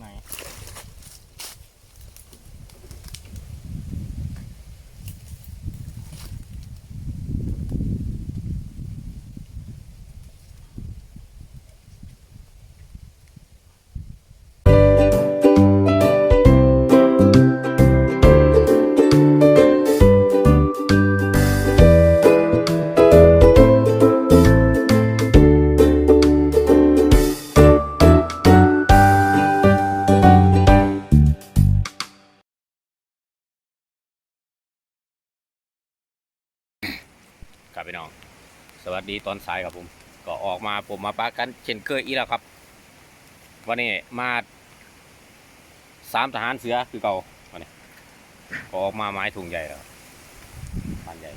ไหน ดีตอนสายครับผม ก็ออกมาผมมาปากันเช่นเคยอีกแล้วครับ วันนี้มาสามทหารเสือคือเก่าวันนี้ก็ออกมาไม้ถุงใหญ่แล้วพันใหญ่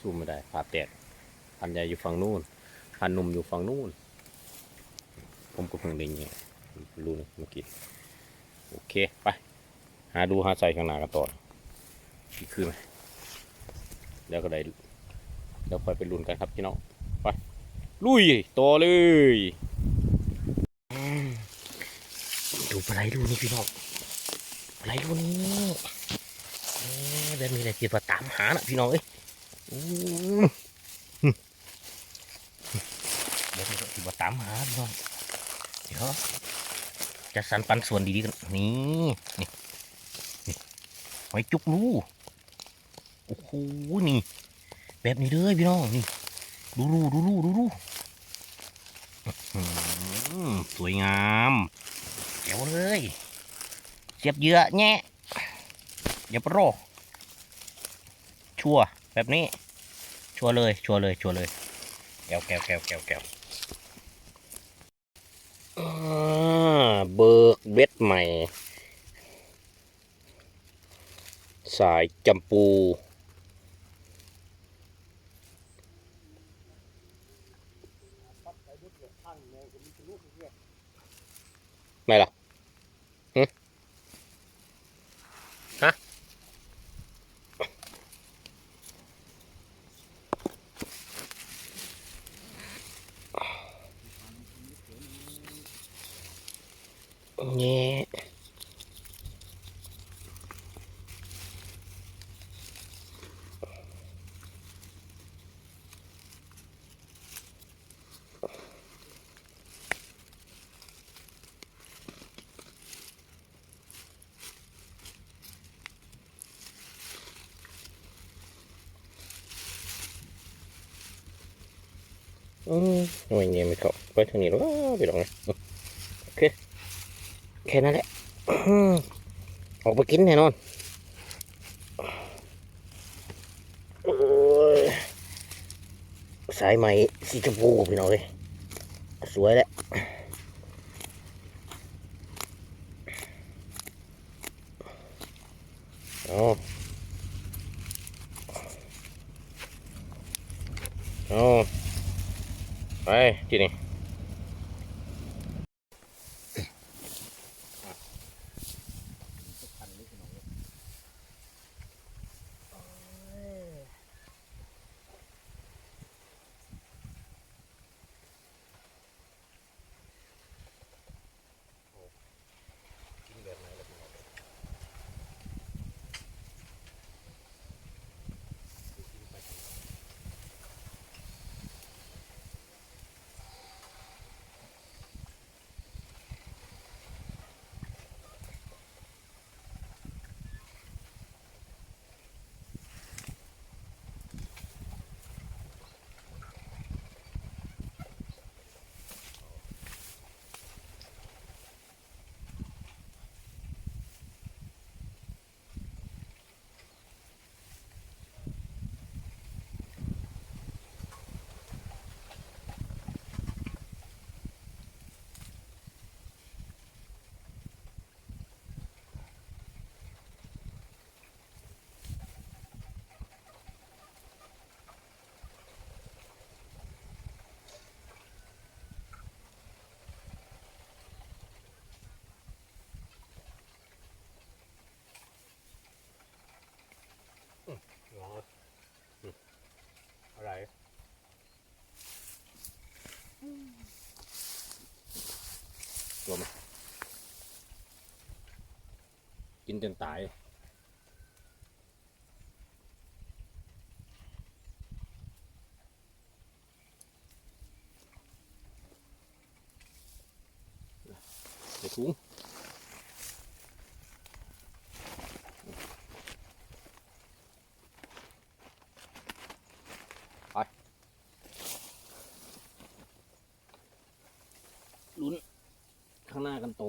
สู้ไม่ได้ภาพแตกพันใหญ่อยู่ฝั่งนู้นพันหนุ่มอยู่ฝั่งนู้นผมก็เพิ่งได้ยินรู้นะเมื่อกี้โอเค ไป หาดูหาใส่ข้างหน้ากันต่ออีกคือไหมเดี๋ยวก็ได้เดี๋ยวค่อยไปลุ้นกันครับพี่น้องไปลุยต่อเลยดูปลาไหลดูนี่พี่น้องปลาไหลดูนี่เอ๊ะแบบนี้เลยที่ว่าตามหาน่ะพี่น้องเอ้ยอู้หึแบบนี้ก็ที่ว่าตามหาพี่น้องเดี๋ยวจะสรรปันส่วนดีๆกันนี่นี่ อยจุกรูโอ้โหนี่ แบบนี้เลยพี่น้องนี่ ดูรูดูรูดูรูสวยงามเจ๋วเลยเสียบเยื่อแง่อย่าไปรอชัวแบบนี้ ชัวเลย ชัวเลย ชัวเลยแก้วแก้วแก้วแก้วแก้วเบิกเบ็ดใหม่ สายจำปู ไม่ล่ะหึฮะแง่ อืมไม่เงี้ยไม่เข้าไปทางนี้แล้วไปลองนะโอเคแค่นั้นแหละออกไปกินแน่นอนสายไหมสีชมพูพี่น้องเลยสวยแหละเอาเอา ไปที่นี่กิน นจนตายใส่ถุงไปลุ้นข้างหน้ากันโต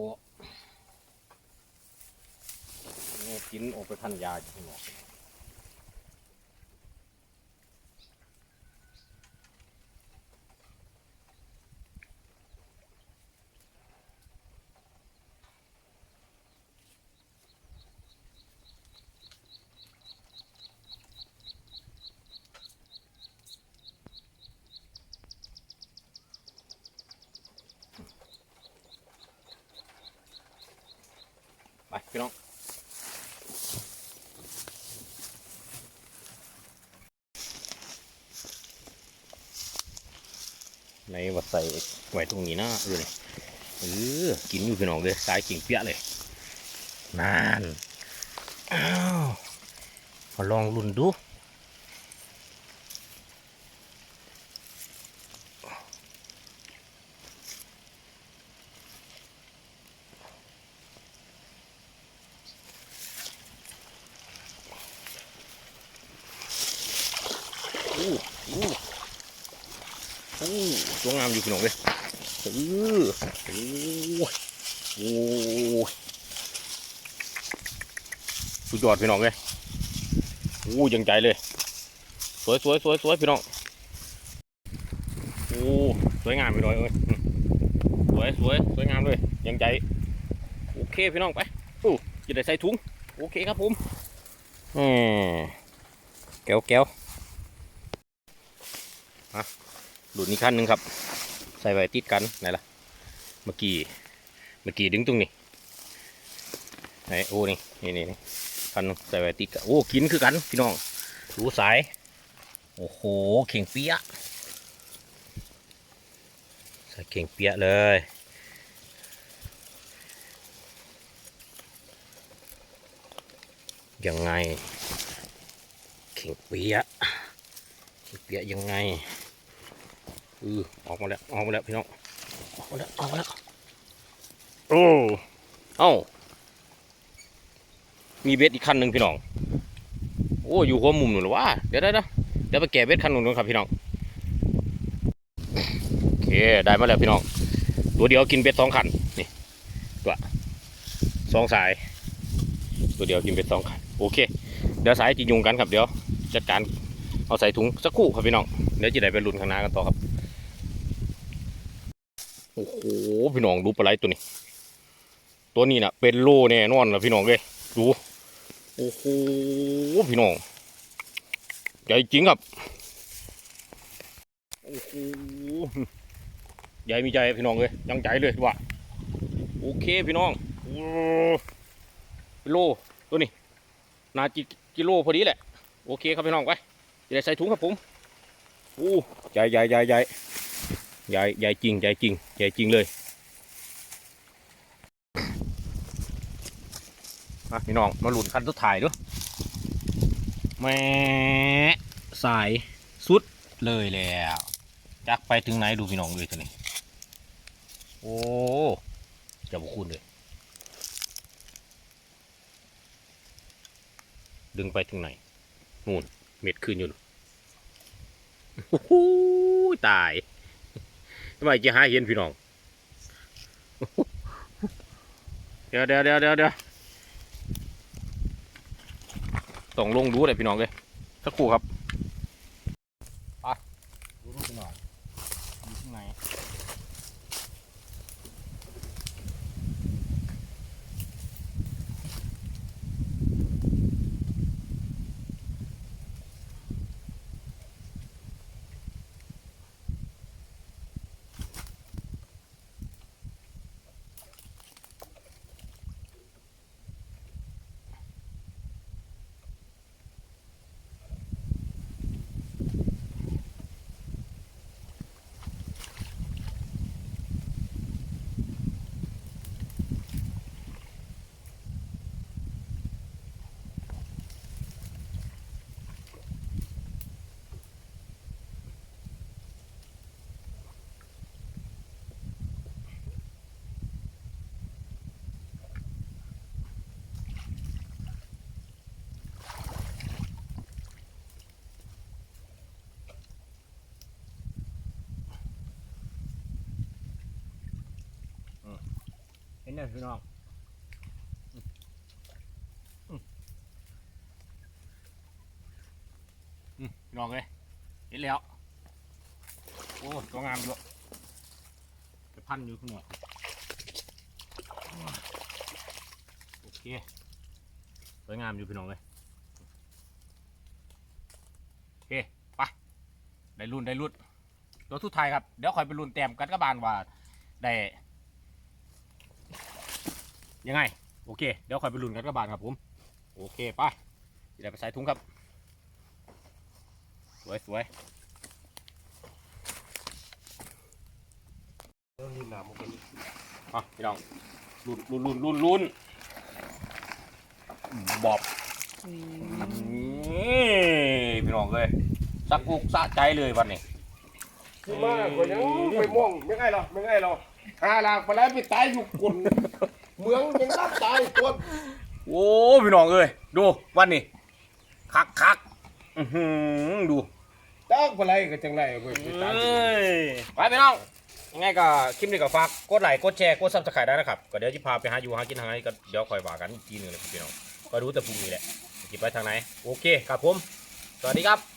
เนี่ย กินออกไปพันยาอยู่ข้างนอกไปพี่น้อง ในวัดใส่ไว้ตรงนี้นะเออเนี่ยเออกินอยู่พี่น้องเลยสายกิ่งเปี้ยเลยนานอ้าวมาลองลุ่นดูอู้อู้ โอ้ตัวงามอยู่พี่น้องเลยเออโอ้ยโอ้ยสุดยอดพี่น้องเลยโอ้ยังใจเลย สวยสวยสวยสวยพี่น้องโอ้สวยงามพี่น้องเอ้ยอืมสวยสวยสวยงามเลยยังใจโอเคพี่น้องไปโอ้จะได้ใส่ถุงโอเคครับผมแหมแก้วแก้ว หลุดนี้ขั้นหนึ่งครับ ใส่ไว้ติดกันไหนล่ะ เมื่อกี้ เมื่อกี้ดึงตรงนี้ ไหนโอ้นี่นี่นี่ขั้นนึงใส่ไว้ติดกัน โอ้ กินคือกันพี่น้อง รู้สาย โอ้โห เข่งเปียะใส่เข่งเปียะเลยยังไงเข่งเปียะเข่งเปียะยังไง ออออกมาแล้วออกมาแล้วพี่น้องออกมาแล้วออกมาแล้วโอ้เอ้ามีเบ็ดอีกคันหนึ่งพี่น้องโอ้อยู่หัวมุมหนูหรอวะเดี๋ยวเดี๋ยวเดี๋ยวเดี๋ยวไปแกะเบ็ดคันหนึ่งครับพี่น้องโอเคได้มาแล้วพี่น้องตัวเดียวกินเบ็ดสองคันนี่ตัวสองสาย ตัวเดียวกินเบ็ดสองคันโอเค เดี๋ยวสายจะยุงกันครับเดี๋ยวจัดการเอาใส่ถุงสักครู่ครับพี่น้องเดี๋ยวจะได้ไปลุ้นข้างหน้ากันต่อครับ โอ้โหพี่น้องดูปลาไหลตัวนี้ ตัวนี้นะเป็นโลแน่นอนนะพี่น้องเลยดูโอ้โหพี่น้องใหญ่จริงครับโอ้โหใหญ่มีใจพี่น้องเลยยังใจเลยว่ะโอเคพี่น้องโลตัวนี้นาจิกิโลพอดีแหละ โอเคครับพี่น้องไปจะได้ใส่ถุงครับผมโอ้ใหญ่ใหญ่ใหญ่ใหญ่ ใหญ่ใหญ่จริงใหญ่จริงใหญ่จริงเลยมาพี่น้องมาหลุนคันสุดท้ายด้วยแม่สายสุดเลยแล้วจักไปถึงไหนดูพี่น้องเลยตัวนี้โอ้จะบุคุณเลย ดึงไปถึงไหนนู่นเม็ดขึ้นอยู่นู่นโอ้โหตาย ไมจะหาเห็นพี่น้อง เดี๋ยวเดี๋ยวเดี๋ยวเดี๋ยวเดี๋ยวต้องลงดูเลยพี่น้องเลยสักครู่ครับ เนี่ยพี่น้องพี่น้องเลยเห็นแล้ว โอ้ตัวงามอยู่ไปพันอยู่ข้างนอกโอเคสวยงามอยู่พี่น้องเลยโอเคไปได้รุ่นได้รุ่นตัวทุกทายครับ เดี๋ยวคอยไปรุ่นแต้มกันกระบาลว่าได้ ยังไง โอเค เดี๋ยวคอยไปรุ่นกันกระบาลครับผม โอเคไปเดี๋ยวไปใส่ถุงครับ สวยสวยนี่น้ำมันก็อะพี่น้องรุ่นรุ่นรุ่นรุ่นรุ่นบอบนี่พี่น้องเลยสักกุกสะใจเลยวันนี้คือมากกว่ายังไปม่วงไม่ไงหรอไม่ไงหรอกหาลากไปแล้วไปตายอยู่กุน เมืองยังรับตายตัวโอ้พี่น้องเอ้ยดูวันนี้คักคักอื้อหือดูจ้างไปไรก็จังไรเว้ยไปตายอยู่เอ้ยไปพี่น้องยังไงก็คลิปนี้ก็ฝากกดไลค์กดแชร์กดซับสไครต์ได้นะครับก็เดี๋ยวจะพาไปหาอยู่หากินทางไหนก็เดี๋ยวคอยว่ากันอีกทีหนึงเลยครับพี่น้องก็รู้แต่พรุ่งนี้แหละจะไปทางไหนโอเคครับผม สวัสดีครับ